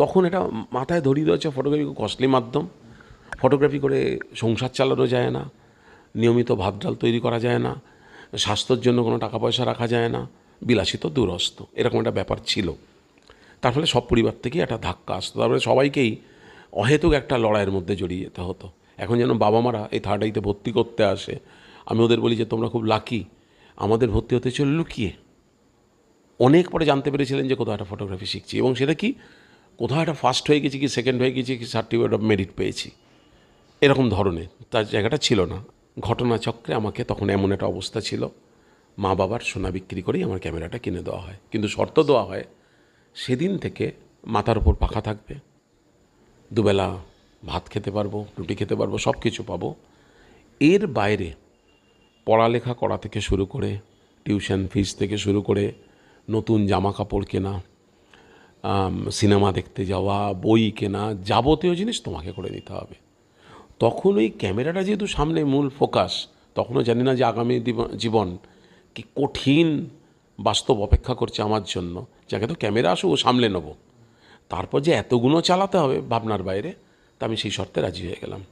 তখন এটা মাথায় ধরিয়ে দেওয়া হচ্ছে ফটোগ্রাফি খুব কস্টলি মাধ্যম। ফটোগ্রাফি করে সংসার চালানো যায় না, নিয়মিত ভাত ডাল তৈরি করা যায় না, স্বাস্থ্যের জন্য কোনো টাকা পয়সা রাখা যায় না, বিলাসিত দূরস্থ এরকম একটা ব্যাপার ছিল। তার ফলে সব পরিবার থেকেই একটা ধাক্কা আসতো তারপরে সবাইকেই অহেতুক একটা লড়াইয়ের মধ্যে জড়িয়ে যেতে হতো। এখন যেন বাবা মারা এই থার্ড আইতে ভর্তি করতে আসে, আমি ওদের বলি যে, তোমরা খুব লাকি আমাদের ভর্তি হতে ছিল লুকিয়ে। অনেক পরে জানতে পেরেছিলেন যে, কোথাও একটা ফটোগ্রাফি শিখছি এবং সেটা কি? কোথাও একটা ফার্স্ট হয়ে গেছি কি সেকেন্ড হয়ে গেছি কি সার্টিফিকেট অফ মেরিট পেয়েছি। এরকম ধরনের, তার জায়গাটা ছিল না। ঘটনাচক্রে আমাকে তখন এমন একটা অবস্থা ছিল মা বাবার সোনা বিক্রি করেই আমার ক্যামেরাটা কিনে দেওয়া হয়। কিন্তু শর্ত দেওয়া হয়, সেদিন থেকে মাথার ওপর পাখা থাকবে, দুবেলা ভাত খেতে পারব, রুটি খেতে পারব সব কিছু পাবো। এর বাইরে পড়ালেখা করা থেকে শুরু করে টিউশন ফিস থেকে শুরু করে, নতুন জামা কাপড় কেনা সিনেমা দেখতে যাওয়া, বই কেনা, যাবতীয় জিনিস তোমাকে করে দিতে হবে। তখন ওই ক্যামেরাটা যেহেতু সামনে মূল ফোকাস, তখনও জানি না যে আগামী জীবন কি কঠিন বাস্তব অপেক্ষা করছে আমার জন্য। যাকে তো ক্যামেরা আসুক, ও সামলে নেব। তারপর যে এতগুলো চালাতে হবে ভাবনার বাইরে, তা আমি সেই শর্তে রাজি হয়ে গেলাম।